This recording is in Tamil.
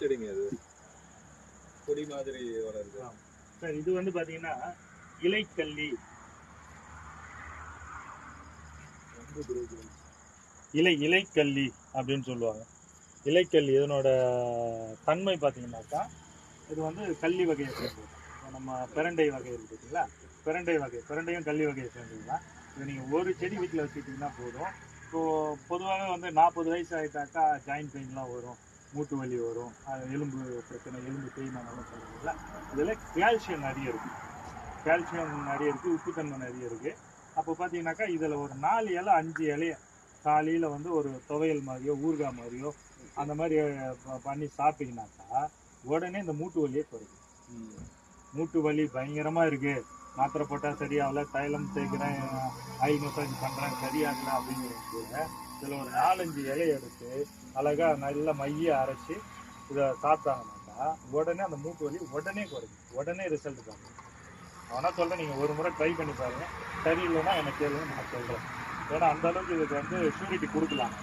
செடிங்க அது. கொடி மாதிரி வளருது. சார் இது வந்து பாத்தீங்கன்னா இலைக்கல்லி. இலை இலைக்கல்லி அப்படின்னு சொல்லுவாங்க. இலைக்கல்லி இதனோட தன்மை பார்த்தீங்கன்னாக்கா இது வந்து கள்ளி வகையை சேர்ந்தது. நம்ம பிரண்டை வகை இருக்கு பார்த்தீங்களா பிரண்டை வகை பிரண்டையும் கள்ளி வகையை சேர்ந்தது தான் இது நீங்கள் ஒரு செடி வீட்டில் வச்சுக்கிட்டிங்கன்னா போதும். இப்போ பொதுவாகவே வந்து நாற்பது வயசு ஆகிட்டாக்கா ஜாயின்ட் பெயின்லாம் வரும். மூட்டு வலி வரும். அது எலும்பு பிரச்சனை எலும்பு தேய்மானம் சொல்லுவீங்களா இதில் கால்சியம் நிறைய இருக்குது கால்சியம் நிறைய இருக்குது உப்புத்தன்மை நிறைய இருக்குது அப்போ பார்த்தீங்கன்னாக்கா இதில் ஒரு நாலு இலை அஞ்சு இலைய காலையில் வந்து ஒரு துவையல் மாதிரியோ ஊறுகாய் மாதிரியோ அந்த மாதிரி பண்ணி சாப்பிட்டீங்கன்னாக்கா உடனே இந்த மூட்டு வலியே குறையும். ம். மூட்டு வலி பயங்கரமாக இருக்குது மாத்திரை போட்டால் சரியாகல தைலம் தேய்க்கிறேன் ஆயில் மசாஜ் பண்ணுறேன் சரியாகல அப்படிங்கிறது கூட இதில் ஒரு நாலஞ்சு இலையை எடுத்து அழகாக நல்லா மைய அரைச்சி இதை சாப்பிட்டாங்கனாக்கா உடனே அந்த மூட்டு வலி உடனே குறைக்கும் உடனே ரிசல்ட் பார்க்கும் ஆனால் சொல்கிறேன் நீங்கள் ஒரு முறை ட்ரை பண்ணி பாருங்கள் சரியில்லைன்னா எனக்கு கேளுங்க நான் சொல்கிறேன் ஏன்னா அந்த அளவுக்கு இதுக்கு வந்து ஷூரிட்டி கொடுக்கலாம்